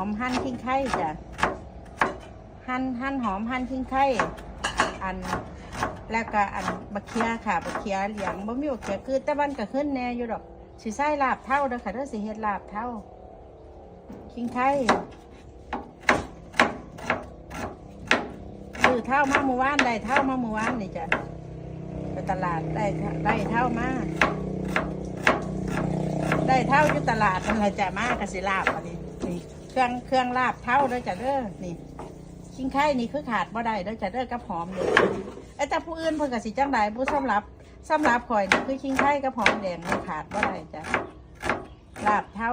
อมหั่นขิงไข่จ้ะหั่นหั่นหอมหั่นขิงไข่อันแล้วก็อันบักเคียค่ะบักเคียเหลียงบ่มีบักเคียคือแต่มันก็ขึ้นแน่อยู่ดอกสิใส่ลาบเท่าเด้อค่ะเด้อสิเฮ็ดลาบเท่าขิงไข่ซื้อเท่ามาเมื่อวานได้เท่ามาเมื่อวานนี่จ้ะไปตลาดได้ได้เท่ามาได้เท่าอยู่ตลาดนั่นแหละจ้ะมากกสิลาบอันนี้ เครื่องเครื่องลาบเท่าเด้อจ้ะเด้อนี่ขิงไข่นี่คือขาดบ่ได้เด้อจ้ะเด้อกับหอมเลยไอ้แต่ผู้อื่นเพิ่นก็สิจังไดผู้สำหรับสำหรับข่อยนี่คือขิงไข่กับหอมแดงนี่ขาดบ่ได้จ้ะลาบเท่า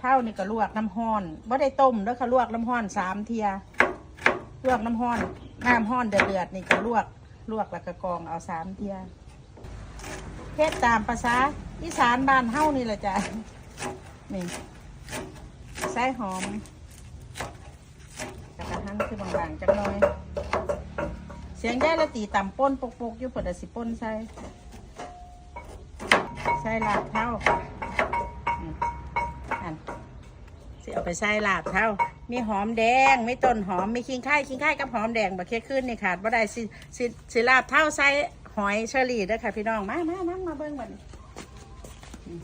เท่านี่ก็ลวกน้ำห้อนบ่ได้ต้มเด้อค่ะลวกน้ำห้อนสามเทียลวกน้ำห้อนน้ำห้อนเดือดๆนี่ก็ลวกลวกแล้วก็กรองเอาสามเทียเฮ็ดตามภาษาอีสานบ้านเฮานี่แหละจ้ะนี่ ใส่หอมกระหันคือบางๆจังหน่อย เสียงได้ละตีต่ำป้นปกๆอยู่เปิดสิป้นใส่ใส่ลาบเท่าอันสิเอาไปใส่ลาบเท่า มีหอมแดงมีต้นหอมมีขิงไข่ขิงไข่กับหอมแดงบักเค็ขึ้นนี่ขาดบ่ได้สิสิสิลาบเท่าใส่หอยเชอรี่ด้อค่ะพี่น้องมามานั่งมาเบิ่งบัดนอืม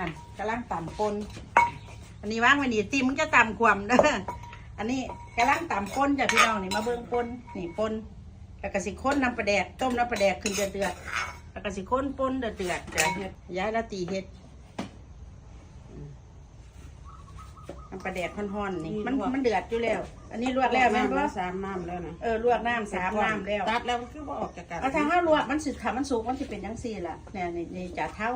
นั่นกำลังต่ำปนอันนี้ว่างไว้นี่ตีมึงจะต่ำความเด้ออันนี้กำลังต่ำปนจ้ะพี่น้องนี่มาเบิ่งปนนี่ปนแล้วก็สิค้นน้ำปลาแดกต้มน้ำปลาแดกขึ้นเดือดเดือดๆแล้วก็สิค้นปนเดือดเดือดๆจ้ะเฮ็ดย้ายละตีเฮ็ดอืมน้ำปลาแดกห่อนๆนี่มันมันเดือดอยู่แล้ว อันนี้ลวกแล้วแม่นบ่สามน้ำแล้วนะเออลวกน้ำสามน้ำแล้วตัดแล้วมันคือว่าออกจากกันเอาทางข้าวลวกมันสิถ้ามันสุกมันสิเป็นจังซี่ล่ะเนี่ยนี่นี่จะเท่า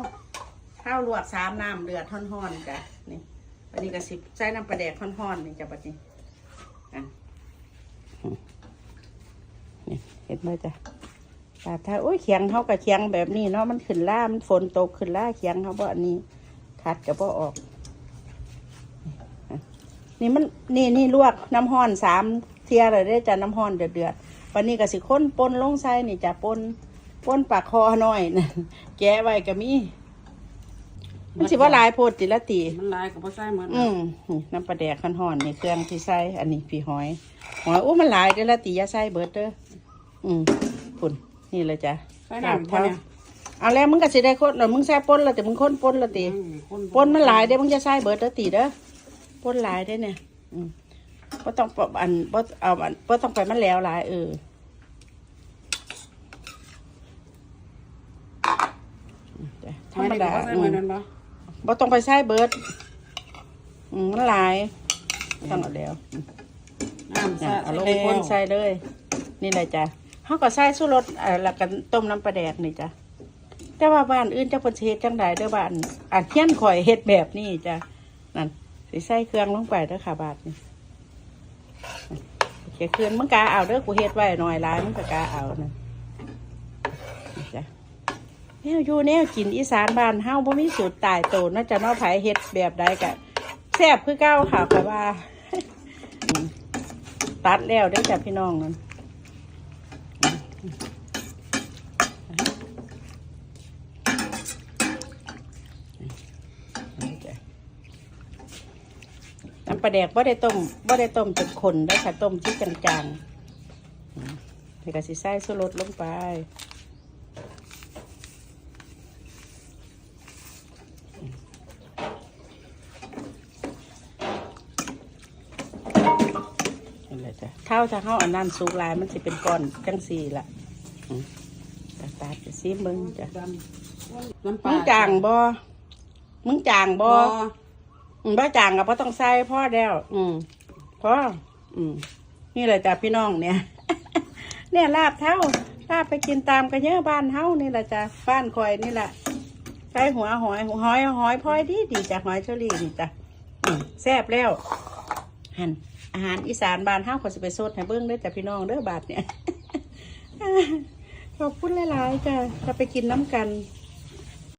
เท่าลวกสามน้ำเดือดห่อนๆจ้ะนี่อันนี้ก็สิใส่น้ำปลาแดกห่อนๆนี่จ้ะบัดนี้อะนี่เห็นไหมจ้ะปาดถ้าโอ้ยเคียงเขากับเคียงแบบนี้เนาะมันขึ้นล่ามันฝนตกขึ้นล่าเคียงเขาบ่อันนี้ขัดกับบ่ออก นี่มันนี่นี่ลวกน้ำห้อนสามเทียเลยได้จ้ะน้ำห้อนเดือดเดือดวันนี้ก็สิค้นปนลงใส่นี่จ้ะปนปนปากคอหน่อยนะแกะไว้ก็มี มันสิว่าหลายโพดติละตีมันลายกับพ่อไส้เหมือนอืมนี่น้ำปลาแดกขันห่อนนี่เครื่องที่ใส่อันนี้พี่หอยหอยโอ้มันหลายเด้อละตีอย่าใส่เบิดเด้ออืมปุ่นนี่เลยจ้ะไส้น้ำเขาเนี่ยเอาแล้วมึงก็สิได้คนเนาะมึงใส่ปนและแต่มึงค้นปนและตีปนมันหลายได้อมึงจะใส่เบิดเด้อตีเด้อปนหลายได้อเนี่ยอืมบ่ต้องปะอันบ่เอาอันบ่ต้องไปมันแล้วหลายเออจ้ะธรรมดา บ่ต้องไปใส่เบิดอืมมันหลายต้องเอาแล้วน้ำเนี่ยใส่เอาลงแล้วพ่นใส่เลย นี่แหละจ้ะเขาก็ใส่สู้รสเอ่อแล้วก็ต้มน้ำปลาแดกนี่จ้ะแต่ว่าบ้านอื่นจะเพิ่นสิเฮ็ดจังไดเด้อบ้านอันเทียนข่อยเฮ็ดแบบนี้จ้ะนั่นสิใส่เครื่องลงไปเด้อค่ะบาทนี่โอเคเครื่องมึงกาเอาเด้อกูเฮ็ดไว้หน่อยหลายมึงก็กาเอานะนี่จ้ะ แนวอยู่แนวกินอีสานบ้านเฮาบ่มีสูตรตายตัวเนาจะนาไผเฮ็ดแบบใดก็แซ่บคือเก่าค่ะข่อยว่า ตัดแล้วได้จ้ะพี่น้องนั่นน้ำปลาแดกบ่ได้ต้มบ่ได้ต้มจนขนได้ค่ะต้มที่จางๆอืมแล้วก็สิใส่สุรสลงไป นี่แหละ จ้ะเท่าถ้าเขาอันนั้นสูงหลายมันสิเป็นก้อนจังสี่ละอืมตาตาจะซีมึงจ้ะดำน้ำปลามึงจางบ่มึงจางบ่บ่อืมบ่จางก็บ่ต้องใส่พ่อแล้วอืมพ่ออืมนี่แหละจ้ะพี่น้องเนี่ย เนี่ยลาบเท่าลาบไปกินตามกันเยอะบ้านเฮานี่แหละจ้ะบ้านคอยนี่แหละใส่หัวหอยหอยหอยพลอยดีดีจ้ะหอยเชอรี่นี่จ้ะอืมแซ่บแล้วหัน อาหารอีสานบ้านห้าขอสิไปสดให้เบิ้งได้แต่พี่น้องเด้อบาดเนี่ยขอบคุณหลายๆจ้ะจะไปกินน้ำกัน